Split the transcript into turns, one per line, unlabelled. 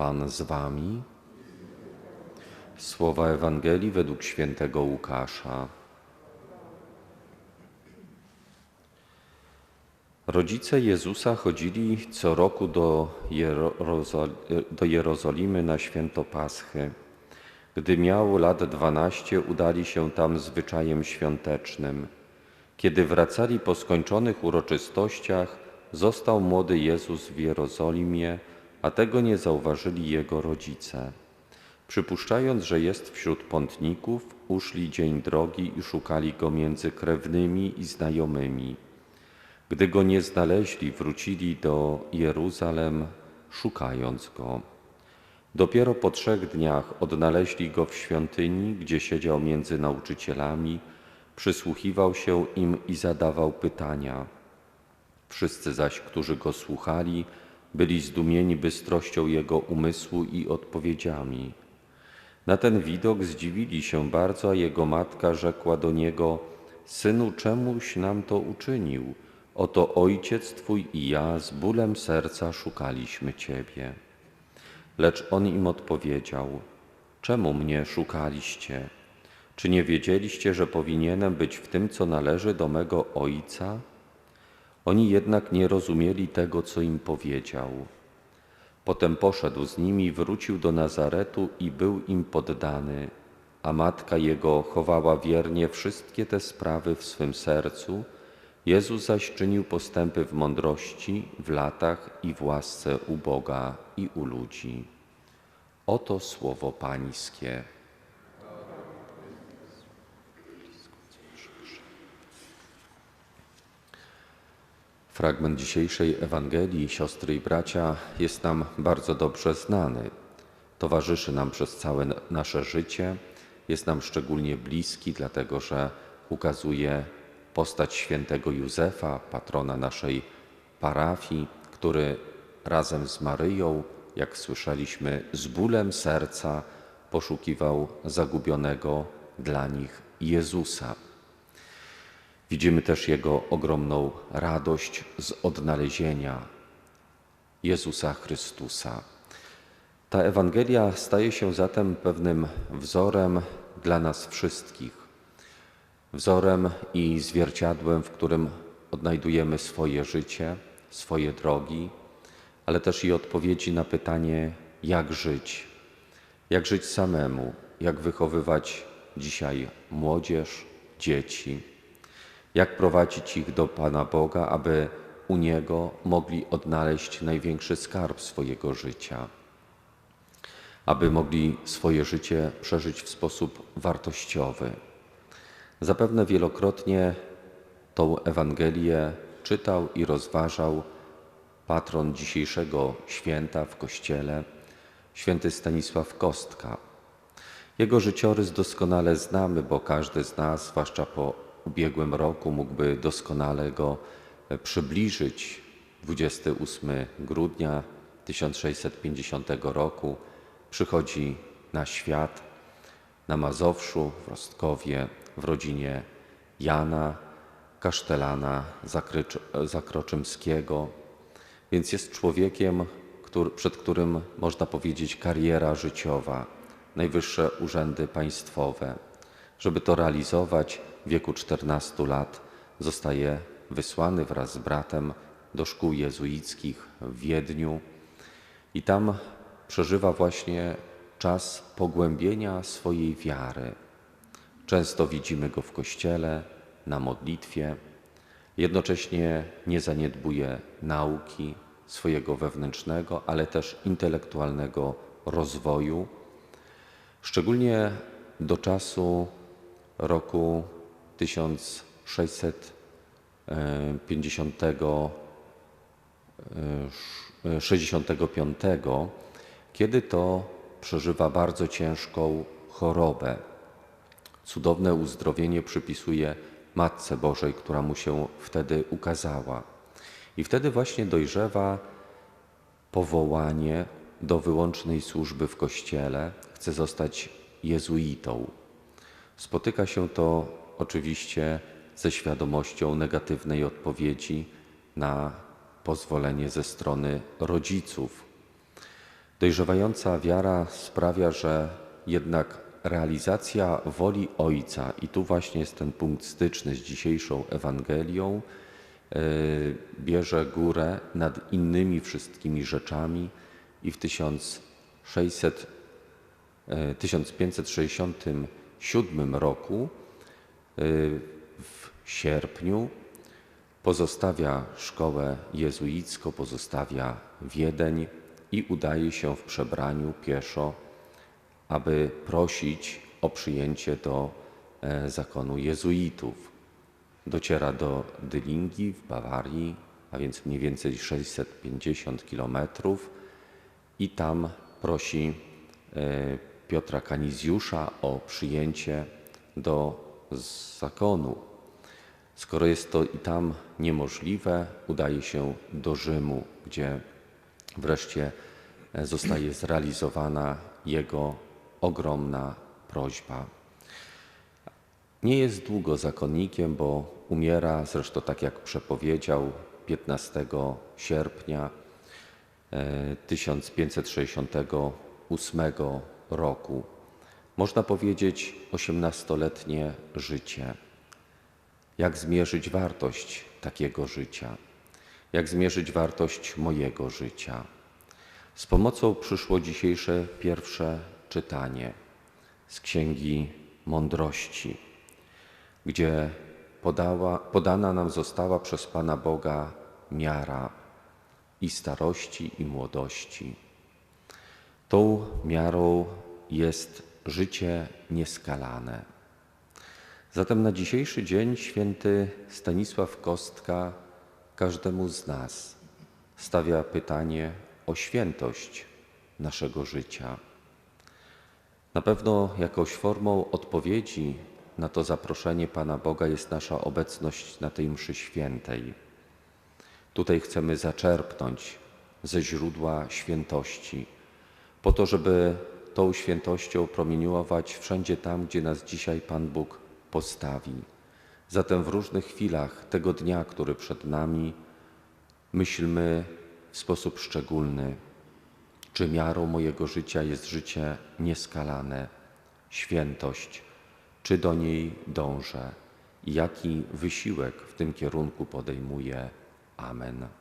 Pan z wami. Słowa Ewangelii według świętego Łukasza. Rodzice Jezusa chodzili co roku do, Jerozol do Jerozolimy na święto Paschy. Gdy miał lat dwanaście, udali się tam zwyczajem świątecznym. Kiedy wracali po skończonych uroczystościach, został młody Jezus w Jerozolimie, a tego nie zauważyli jego rodzice. Przypuszczając, że jest wśród pątników, uszli dzień drogi i szukali go między krewnymi i znajomymi. Gdy go nie znaleźli, wrócili do Jeruzalem, szukając go. Dopiero po trzech dniach odnaleźli go w świątyni, gdzie siedział między nauczycielami, przysłuchiwał się im i zadawał pytania. Wszyscy zaś, którzy go słuchali, byli zdumieni bystrością jego umysłu i odpowiedziami. Na ten widok zdziwili się bardzo, a jego matka rzekła do niego: Synu, czemuś nam to uczynił? Oto ojciec twój i ja z bólem serca szukaliśmy ciebie. Lecz on im odpowiedział: Czemu mnie szukaliście? Czy nie wiedzieliście, że powinienem być w tym, co należy do mego ojca? Oni jednak nie rozumieli tego, co im powiedział. Potem poszedł z nimi, wrócił do Nazaretu i był im poddany, a matka jego chowała wiernie wszystkie te sprawy w swym sercu. Jezus zaś czynił postępy w mądrości, w latach i w łasce u Boga i u ludzi. Oto słowo Pańskie. Fragment dzisiejszej Ewangelii, siostry i bracia, jest nam bardzo dobrze znany. Towarzyszy nam przez całe nasze życie, jest nam szczególnie bliski, dlatego że ukazuje postać świętego Józefa, patrona naszej parafii, który razem z Maryją, jak słyszeliśmy, z bólem serca poszukiwał zagubionego dla nich Jezusa. Widzimy też Jego ogromną radość z odnalezienia Jezusa Chrystusa. Ta Ewangelia staje się zatem pewnym wzorem dla nas wszystkich. Wzorem i zwierciadłem, w którym odnajdujemy swoje życie, swoje drogi, ale też i odpowiedzi na pytanie, jak żyć, jak żyć samemu, jak wychowywać dzisiaj młodzież, dzieci jak prowadzić ich do Pana Boga, aby u Niego mogli odnaleźć największy skarb swojego życia, aby mogli swoje życie przeżyć w sposób wartościowy. Zapewne wielokrotnie tą Ewangelię czytał i rozważał patron dzisiejszego święta w Kościele, święty Stanisław Kostka. Jego życiorys doskonale znamy, bo każdy z nas, zwłaszcza po ubiegłym roku mógłby doskonale go e, przybliżyć. 28 grudnia 1650 roku przychodzi na świat na Mazowszu, w Rostkowie, w rodzinie Jana, kasztelana Zakroczymskiego, więc jest człowiekiem, który, przed którym można powiedzieć kariera życiowa, najwyższe urzędy państwowe. Żeby to realizować, w wieku 14 lat zostaje wysłany wraz z bratem do szkół jezuickich w Wiedniu. I tam przeżywa właśnie czas pogłębienia swojej wiary. Często widzimy go w kościele, na modlitwie, jednocześnie nie zaniedbuje nauki swojego wewnętrznego, ale też intelektualnego rozwoju, szczególnie do czasu roku 1665, e, kiedy to przeżywa bardzo ciężką chorobę. Cudowne uzdrowienie przypisuje Matce Bożej, która mu się wtedy ukazała. I wtedy właśnie dojrzewa powołanie do wyłącznej służby w Kościele, chce zostać jezuitą. Spotyka się to oczywiście ze świadomością negatywnej odpowiedzi na pozwolenie ze strony rodziców. Dojrzewająca wiara sprawia, że jednak realizacja woli Ojca, i tu właśnie jest ten punkt styczny z dzisiejszą Ewangelią, e, bierze górę nad innymi wszystkimi rzeczami i w 1600, 1560 1997 roku y, w sierpniu pozostawia szkołę jezuicką, pozostawia Wiedeń i udaje się w przebraniu pieszo, aby prosić o przyjęcie do e, zakonu jezuitów. Dociera do Dylingi w Bawarii, a więc mniej więcej 650 kilometrów i tam prosi e, Piotra Kanizjusza o przyjęcie do zakonu. Skoro jest to i tam niemożliwe, udaje się do Rzymu, gdzie wreszcie e, zostaje zrealizowana jego ogromna prośba. Nie jest długo zakonnikiem, bo umiera, zresztą tak jak przepowiedział, 15 sierpnia e, 1568 roku. Można powiedzieć 18-letnie życie. Jak zmierzyć wartość takiego życia? Jak zmierzyć wartość mojego życia? Z pomocą przyszło dzisiejsze pierwsze czytanie z Księgi Mądrości, gdzie podała, podana nam została przez Pana Boga miara i starości, i młodości. Tą miarą jest życie nieskalane. Zatem na dzisiejszy dzień święty Stanisław Kostka każdemu z nas stawia pytanie o świętość naszego życia. Na pewno jakąś formą odpowiedzi na to zaproszenie Pana Boga jest nasza obecność na tej mszy świętej. Tutaj chcemy zaczerpnąć ze źródła świętości, po to, żeby tą świętością promieniować wszędzie tam, gdzie nas dzisiaj Pan Bóg postawi. Zatem w różnych chwilach tego dnia, który przed nami, myślmy w sposób szczególny, czy miarą mojego życia jest życie nieskalane, świętość, czy do niej dążę i jaki wysiłek w tym kierunku podejmuję. Amen.